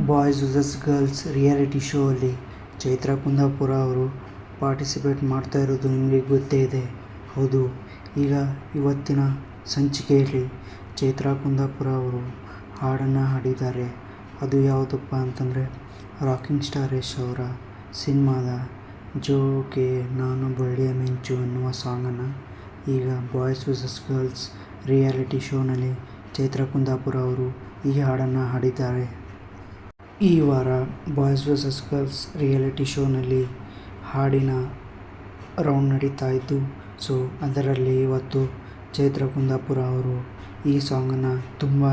Boys versus girls reality show ಅಲ್ಲಿ ಚೈತ್ರಾ ಕುಂದಾಪುರ ಅವರು participate ಮಾಡ್ತಾ ಇರೋದು ನಿಮಗೆ ಗೊತ್ತೇ ಇದೆ. ಹೌದು, ಈಗ ಇವತ್ತಿನ ಸಂಚಿಕೆಯಲ್ಲಿ ಚೈತ್ರಾ ಕುಂದಾಪುರ ಅವರು ಹಾಡನ್ನು ಹಾಡಿದ್ದಾರೆ. ಅದು ಯಾವುದಪ್ಪ ಅಂತಂದರೆ ರಾಕಿಂಗ್ ಸ್ಟಾರ್ ಅವರ ಸಿನಿಮಾದ ಜೋಕೆ ನಾನು ಬಳ್ಳಿಯ ಮಿಂಚು ಅನ್ನುವ ಸಾಂಗನ್ನು ಈಗ ಬಾಯ್ಸ್ ವರ್ಸಸ್ ಗರ್ಲ್ಸ್ ರಿಯಾಲಿಟಿ ಶೋನಲ್ಲಿ ಚೈತ್ರಾ ಕುಂದಾಪುರ ಅವರು ಈ ಹಾಡನ್ನು ಹಾಡಿದ್ದಾರೆ. ಈ ವಾರ ಬಾಯ್ಸ್ ವರ್ಸಸ್ ಗರ್ಲ್ಸ್ ರಿಯಾಲಿಟಿ ಶೋನಲ್ಲಿ ಹಾಡಿನ ರೌಂಡ್ ನಡೀತಾ ಇದ್ದು, ಸೊ ಅದರಲ್ಲಿ ಇವತ್ತು ಚೈತ್ರ ಕುಂದಾಪುರ ಅವರು ಈ ಸಾಂಗನ್ನು ತುಂಬಾ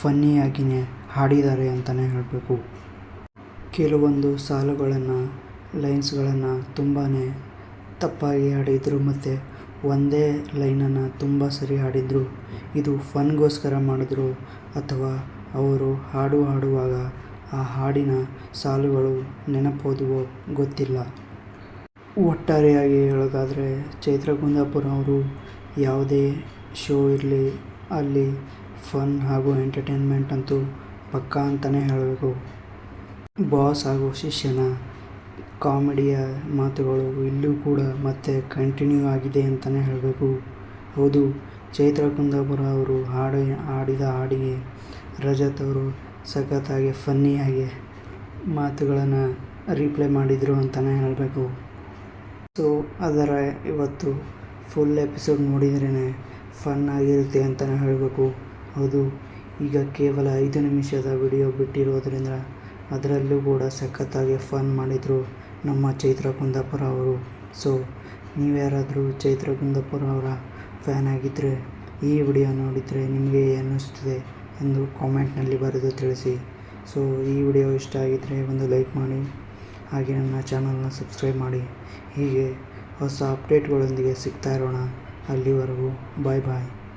ಫನ್ನಿಯಾಗಿಯೇ ಹಾಡಿದ್ದಾರೆ ಅಂತಲೇ ಹೇಳಬೇಕು. ಕೆಲವೊಂದು ಸಾಲುಗಳನ್ನು, ಲೈನ್ಸ್ಗಳನ್ನು ತುಂಬಾ ತಪ್ಪಾಗಿ ಹಾಡಿದರು ಮತ್ತು ಒಂದೇ ಲೈನನ್ನು ತುಂಬ ಸರಿ ಹಾಡಿದರು, ಇದು ಫನ್ಗೋಸ್ಕರ ಮಾಡಿದ್ರು ಅಥವಾ ಅವರು ಹಾಡು ಹಾಡುವಾಗ ಆ ಹಾಡಿನ ಸಾಲುಗಳು ನೆನಪೋದುವೋ ಗೊತ್ತಿಲ್ಲ. ಒಟ್ಟಾರೆಯಾಗಿ ಹೇಳೋದಾದರೆ ಚೈತ್ರ ಕುಂದಾಪುರ ಅವರು ಯಾವುದೇ ಶೋ ಇರಲಿ, ಅಲ್ಲಿ ಫನ್ ಹಾಗೂ ಎಂಟರ್ಟೈನ್ಮೆಂಟ್ ಅಂತೂ ಪಕ್ಕಾ ಅಂತಲೇ ಹೇಳಬೇಕು. ಬಾಸ್ ಹಾಗೂ ಶಿಷ್ಯನ ಕಾಮಿಡಿಯ ಮಾತುಗಳು ಇಲ್ಲೂ ಕೂಡ ಮತ್ತೆ ಕಂಟಿನ್ಯೂ ಆಗಿದೆ ಅಂತಲೇ ಹೇಳಬೇಕು. ಹೌದು ಚೈತ್ರ ಕುಂದಾಪುರ ಅವರು ಹಾಡು, ಹಾಡಿದ ಹಾಡಿಗೆ ರಜತ್ ಅವರು ಸಖತ್ತಾಗಿ ಫನ್ನಿಯಾಗಿ ಮಾತುಗಳನ್ನು ರೀಪ್ಲೇ ಮಾಡಿದರು ಅಂತಲೇ ಹೇಳಬೇಕು. ಸೊ ಅದರ ಇವತ್ತು ಫುಲ್ ಎಪಿಸೋಡ್ ನೋಡಿದ್ರೇ ಫನ್ ಆಗಿರುತ್ತೆ ಅಂತಲೇ ಹೇಳಬೇಕು. ಹೌದು, ಈಗ ಕೇವಲ ಐದು ನಿಮಿಷದ ವಿಡಿಯೋ ಬಿಟ್ಟಿರೋದ್ರಿಂದ ಅದರಲ್ಲೂ ಕೂಡ ಸಖತ್ತಾಗಿ ಫನ್ ಮಾಡಿದರು ನಮ್ಮ ಚೈತ್ರ ಕುಂದಾಪುರ ಅವರು. ಸೊ ನೀವ್ಯಾರಾದರೂ ಚೈತ್ರ ಕುಂದಾಪುರ ಅವರ ಫ್ಯಾನ್ ಆಗಿದ್ದರೆ ಈ ವಿಡಿಯೋ ನೋಡಿದರೆ ನಿಮಗೆ ಅನ್ನಿಸ್ತದೆ ಎಂದು ಕಾಮೆಂಟ್ನಲ್ಲಿ ಬರೆದು ತಿಳಿಸಿ. ಸೊ, ಈ ವಿಡಿಯೋ ಇಷ್ಟ ಆಗಿದ್ದರೆ ಒಂದು ಲೈಕ್ ಮಾಡಿ, ಹಾಗೆ ನನ್ನ ಚಾನಲ್ನ ಸಬ್ಸ್ಕ್ರೈಬ್ ಮಾಡಿ. ಹೀಗೆ ಹೊಸ ಅಪ್ಡೇಟ್ಗಳೊಂದಿಗೆ ಸಿಗ್ತಾ ಇರೋಣ. ಅಲ್ಲಿವರೆಗೂ ಬಾಯ್ ಬಾಯ್.